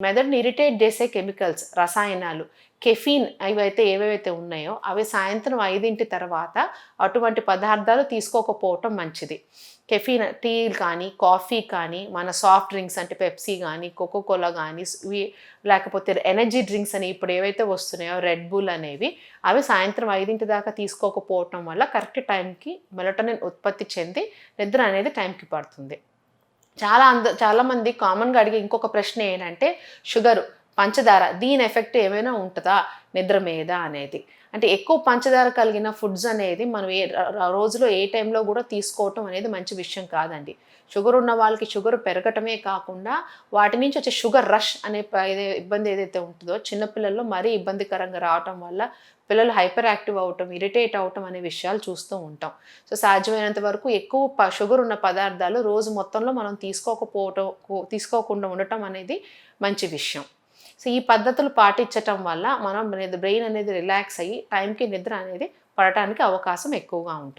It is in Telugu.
మెదడుని ఇరిటేట్ చేసే కెమికల్స్ రసాయనాలు కెఫీన్ అవైతే ఏవేవైతే ఉన్నాయో అవి సాయంత్రం ఐదింటి తర్వాత అటువంటి పదార్థాలు తీసుకోకపోవటం మంచిది. కెఫీన్ టీ కానీ కాఫీ కానీ మన సాఫ్ట్ డ్రింక్స్ అంటే పెప్సీ కానీ కోకోకోలా కానీ ఇవి లేకపోతే ఎనర్జీ డ్రింక్స్ అని ఇప్పుడు ఏవైతే వస్తున్నాయో రెడ్ బుల్ అనేవి అవి సాయంత్రం ఐదింటి దాకా తీసుకోకపోవటం వల్ల కరెక్ట్ టైంకి మెలటోనిన్ ఉత్పత్తి చెంది నిద్ర అనేది టైంకి పడుతుంది. చాలా అంద చాలామంది కామన్గా అడిగే ఇంకొక ప్రశ్న ఏంటంటే షుగరు పంచదార దీని ఎఫెక్ట్ ఏమైనా ఉంటుందా? నిద్ర మీద అనేది. అంటే ఎక్కువ పంచదార కలిగిన ఫుడ్స్ అనేది మనం ఏ రోజులో ఏ టైంలో కూడా తీసుకోవటం అనేది మంచి విషయం కాదండి. షుగర్ ఉన్న వాళ్ళకి షుగర్ పెరగటమే కాకుండా వాటి నుంచి వచ్చే షుగర్ రష్ అనే ఇబ్బంది ఏదైతే ఉంటుందో చిన్నపిల్లల్లో మరీ ఇబ్బందికరంగా రావటం వల్ల పిల్లలు హైపర్ యాక్టివ్ అవటం ఇరిటేట్ అవటం అనే విషయాలు చూస్తూ ఉంటాం. సో సాధ్యమైనంత వరకు ఎక్కువ ప- షుగర్ ఉన్న పదార్థాలు రోజు మొత్తంలో మనం తీసుకోకపోవటం తీసుకోకుండా ఉండటం అనేది మంచి విషయం. సో ఈ పద్ధతులు పాటించటం వల్ల మనం బ్రెయిన్ అనేది రిలాక్స్ అయ్యి టైంకి నిద్ర అనేది పడటానికి అవకాశం ఎక్కువగా ఉంటుంది.